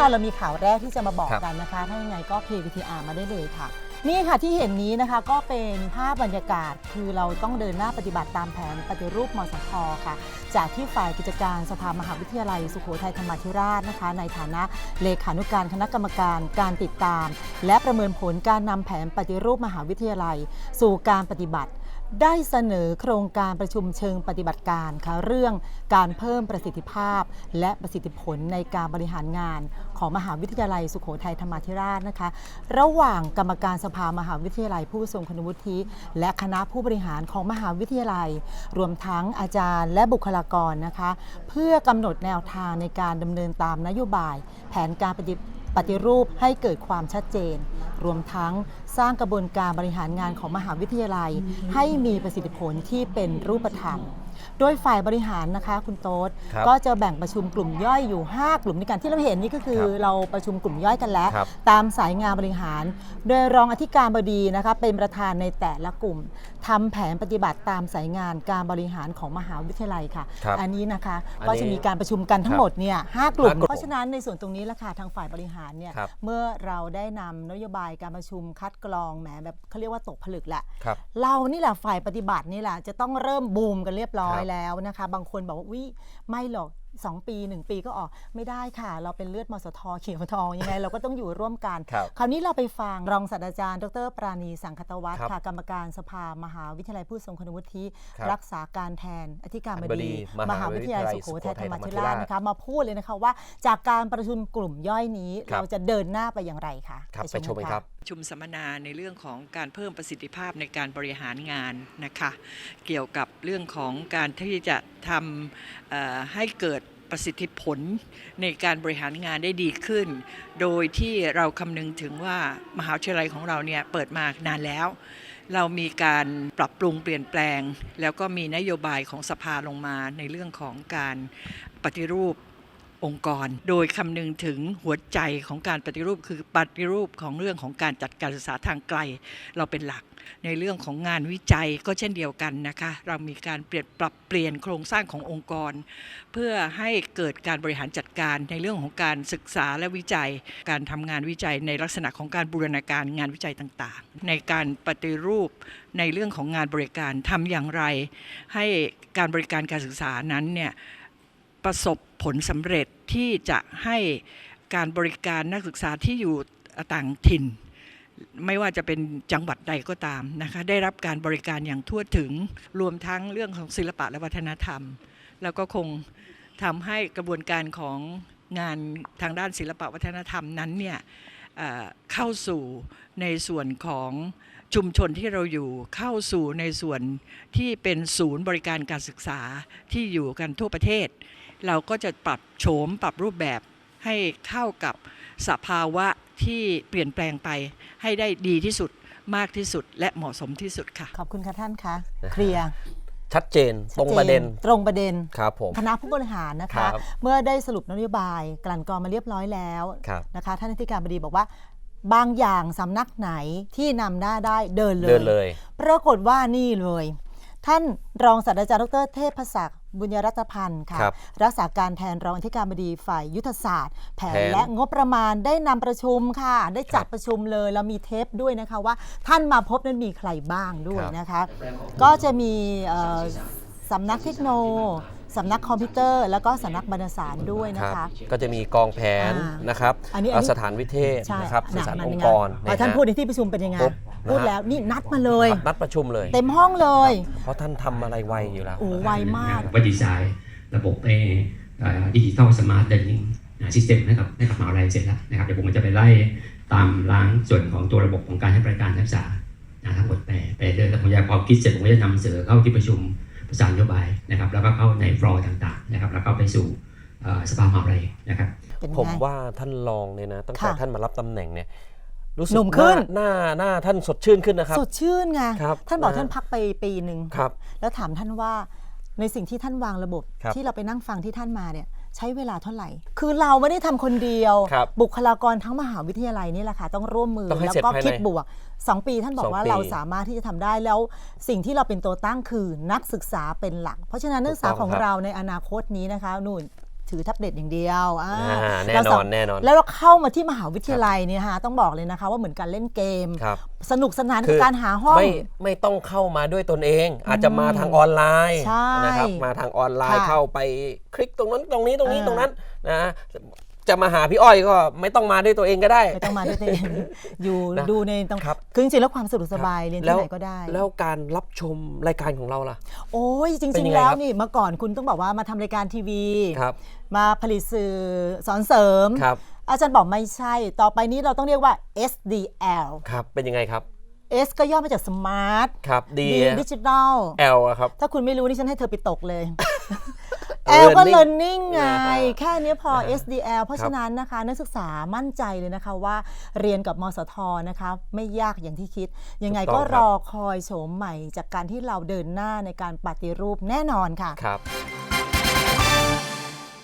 นอนเรามีข่าวแรกที่จะมาบอกครับกันนะคะ ถ้ายังไงก็ play VTR มาได้เลยค่ะ นี่ค่ะที่เห็นนี้นะคะก็เป็นภาพบรรยากาศ คือเราต้องเดินหน้าปฏิบัติตามแผนปฏิรูปมสทค่ะ จากที่ฝ่ายกิจการสภามหาวิทยาลัย สุโขทัยธรรมาธิราชนะคะ ในฐานะเลขานุการคณะกรรมการการติดตาม และประเมินผลการนำแผนปฏิรูปมหาวิทยาลัย สู่การปฏิบัติ ได้เสนอโครงการประชุมเชิงปฏิบัติการค่ะเรื่องการเพิ่มประสิทธิภาพ และประสิทธิผลในการบริหารงาน ของมหาวิทยาลัยสุโขทัยธรรมาธิราชนะคะ ระหว่างกรรมการสภามหาวิทยาลัยผู้ทรงคุณวุฒิ และคณะผู้บริหารของมหาวิทยาลัย รวมทั้งอาจารย์และบุคลากรนะคะ เพื่อกำหนดแนวทางในการดำเนินตามนโยบาย แผนการปฏิ ปฏิรูปให้เกิดความชัดเจน รวมทั้งสร้างกระบวนการบริหารงานของมหาวิทยาลัย ให้มีประสิทธิผลที่เป็นรูปธรรม โดยฝ่ายบริหารนะคะคุณโต๊ดครับก็จะแบ่งประชุมกลุ่มย่อยอยู่ 5 กลุ่มด้วยกันที่เราเห็นนี่ก็คือครับเราประชุมกลุ่มย่อยกันแล้ว ครับตามสายงานบริหาร โดยรองอธิการบดีนะคะเป็นประธานในแต่ละกลุ่มทำแผนปฏิบัติตามสายงานการบริหารของมหาวิทยาลัยค่ะ ครับอันนี้นะคะอันนี้ก็จะมีการประชุมกันทั้งหมดเนี่ยห้ากลุ่ม ห้ากลุ่มเพราะฉะนั้นในส่วนตรงนี้ละค่ะทางฝ่ายบริหารเนี่ยครับ เมื่อเราได้นำนโยบายการประชุมคัดกรองแหมแบบเขาเรียกว่าตกผลึกแหละ ครับ เรานี่แหละฝ่ายปฏิบัตินี่แหละจะต้องเริ่มบูมกันเรียบร้อยครับแล้วนะคะ บางคนบอกว่าอุ้ยไม่หรอก2ปี1ปีก็ออกไม่ได้ค่ะ เราเป็นเลือดมสทเขียวทองยังไง เราก็ต้องอยู่ร่วมกัน ครับคราวนี้เราไปฟังรองศาสตราจารย์ ดร ปราณีสังคตวัฒน์ครับค่ะกรรมการสภามหาวิทยาลัยผู้ทรงคุณวุฒิครับรักษาการแทนอธิการบบดีดีมมหาหาวิวิททยายาลัลัยยสุโขทัยธสุรรโขทัยมาธิธรรมาธิราราชชนะคะมาพูดเลยนะคะว่า จากการประชุมกลุ่มย่อยนี้ครับ เราจะเดินหน้าไปอย่างไรคะครับไปชมกักันนครับประชุมสัมมนาในเรื่องของการเพิ่มประสิทธิภาพในการบริหารงานนะคะ เกี่ยวกับเรื่องของการที่จะทำเอ่อให้เกิด ประสิทธิผลในการบริหารงานได้ดีขึ้น โดยที่เราคำนึงถึงว่ามหาวิทยาลัยของเราเนี่ยเปิดมานานแล้ว เรามีการปรับปรุงเปลี่ยนแปลง แล้วก็มีนโยบายของสภาลงมาในเรื่องของการปฏิรูป องค์กร โดยคำนึงถึงหัวใจของการปฏิรูปคือปฏิรูปของเรื่องของการจัดการศึกษาทางไกล เราเป็นหลัก ในเรื่องของงานวิจัยก็เช่นเดียวกันนะคะ เรามีการเปลี่ยนปรับเปลี่ยนโครงสร้างขององค์กร เพื่อให้เกิดการบริหารจัดการในเรื่องของการศึกษาและวิจัย การทำงานวิจัยในลักษณะของการบูรณาการงานวิจัยต่างๆ ในการปฏิรูปในเรื่องของงานบริการทำอย่างไร ให้การบริการการศึกษานั้นเนี่ย ประสบผลสำเร็จที่จะให้การบริการนักศึกษาที่อยู่ต่างถิ่น ไม่ว่าจะเป็นจังหวัดใดก็ตามนะคะได้รับการบริการอย่างทั่วถึงรวมทั้งเรื่องของศิลปะและวัฒนธรรม แล้วก็คงทำให้กระบวนการของงานทางด้านศิลปะวัฒนธรรมนั้นเนี่ยเข้าสู่ในส่วนของชุมชนที่เราอยู่เข้าสู่ในส่วนที่เป็นศูนย์บริการการศึกษาที่อยู่กันทั่วประเทศ เราก็จะปรับโฉมปรับรูปแบบให้เข้ากับสภาวะที่เปลี่ยนแปลงไป ให้ได้ดีที่สุดมากที่สุด และเหมาะสมที่สุดค่ะ ขอบคุณค่ะท่านคะนะฮะเคลียร์ชัดเจนตรงประเด็นตรงประเด็นครับผมคณะผู้บริหารนะครัคะบเมื่อได้สรุปนโยบายกลั่นกรองมาเรียบร้อยแล้วครับนะคะท่านอธิการบดีบอกว่าบางอย่างสำนักไหนที่นำหน้าได้เดินเลยเดินเลย ปรากฏว่านี่เลย ท่านรองศาสตราจารย์ดรเทพศักดิ์บุญยรัตนพันธ์ค่ะ ครับรักษาการแทนรองอธิการบดีฝ่ายยุทธศาสตร์ แผนแผนและงบประมาณได้นำประชุมค่ะ ได้จัดครับประชุมเลยเรามีเทปด้วยนะคะว่าท่านมาพบนั้นมีใครบ้างด้วยครับ นะคะ ก็จะมีเอ่อสำนักเทคโน สำนักคอมพิวเตอร์ แล้วก็สำนักบรรณสารด้วยนะคคะรับก็จะมีกองแผนอ่านนะครับอันนี้อันนี้ สถานวิเทศใช่นะครับหนัสื่อสารมัองยัค์ไกรพอท่านะฮะพูดในที่ประชุมเป็นยังไงปุ๊บนะพูดฮะแล้วนี่นัดมาเลย นัดประชุมเลย เต็มห้องเลยเพราะท่านทำอะไรไวอยู่แล้ว โอ้ไวมากว่าดีไซน์ระบบดิจิทัลสมาร์ทเดนนิ่งซิสเต็มให้กับให้กับมหาวิทยาลัยเสร็จแล้วนะครับเดี๋ยวผมจะไปไล่ตามล้างส่วนของตัวระบบของการให้บริการนักศึกษานะทั้งหมดไปไปเดินแล้วผมจะพอคิดเสร็จผมก็จะนำเสนอเข้าที่ประชุมประ สานนโยบายนะครับ แล้วก็เข้าในฟลอร์ต่างๆนะครับ แล้วก็ไปสู่เอ่อสภามหาวิทยาลัยนะครับเป็นผมไงว่าท่านรองเนี่ยนะตั้งแต่ค่ะท่านมารับตำแหน่งเนี่ยรู้สึกหนุ่มขึ้นหน้าหน้าหน้าท่านสดชื่นขึ้นนะครับ สดชื่นไงครับท่านบอกนะท่านพักไปปีหนึ่งครับแล้วถามท่านว่าในสิ่งที่ท่านวางระบบครับที่เราไปนั่งฟังที่ท่านมาเนี่ย ใช้เวลาเท่าไหร่ คือเราไม่ได้ทำคนเดียวครับบุคลากรทั้งมหาวิทยาลัยนี่แหละค่ะ ต้องร่วมมือต้องให้แล้วเสร็จก็ภายในคิดบวก 2 ปีท่านบอสกองว่าปีเราสามารถที่จะทำได้แล้วสิ่งที่เราเป็นตัวตั้งคือนักศึกษาเป็นหลัก เพราะฉะนั้นนักศึกษาถูกต้ขอองงครับเราในอนาคตนี้นะคะนู่น ถือแท็บเล็ตอย่างเดียวอ่าอ่าแน่เรานสาอนแน่นอน แล้วเราเข้ามาที่มหาวิทยาลัยเนี่ยนะคะต้องบอกเลยนะคะ ว่าเหมือนการเล่นเกมครับสนุกสนานคืกับอการหาห้อง ไม่ไม่ต้องเข้ามาด้วยตนเอง อาจจะมาทางออนไลน์ใช่นะครับมาทางออนไลน์ค่ะเข้าไปคลิกตรงนั้นตรงนี้ตรงนี้เออตรงนั้นนะ จะมาหาพี่อ้อยก็ไม่ต้องมาด้วยตัวเองก็ได้ ไม่ต้องมาด้วยตัวเอง อยู่นะดูในตรงครับ คือจริงๆแล้วความสะดวกสบายเรียนแล้ที่วไหนก็ได้ แล้วการรับชมรายการของเราล่ะ โอ้ยจเป็นริงยังๆไงแล้วครับนี่เมื่อก่อนคุณต้องบอกว่ามาทำรายการทีวี ครับมาผลิตสื่อสอนเสริม ครับ อาจารย์บอกไม่ใช่ ต่อไปนี้เราต้องเรียกว่า SDL ครับ เป็นยังไงครับ S ก็ย่อมาจาก Smart ครับ ดี D Digital แอลอะครับ ถ้าคุณไม่รู้นี่ฉันให้เธอไปตกเลย Learning L ก็ learning ไงอ่าแค่เนี้ยพออ่า SDL เพราะครับฉะนั้นนะคะ นักศึกษามั่นใจเลยนะคะว่าเรียนกับมสทนะคะ ไม่ยากอย่างที่คิด ยังไงก็รอคอยโฉมใหม่จากการที่เราเดินหน้าในการปฏิรูปแน่นอนค่ะครับ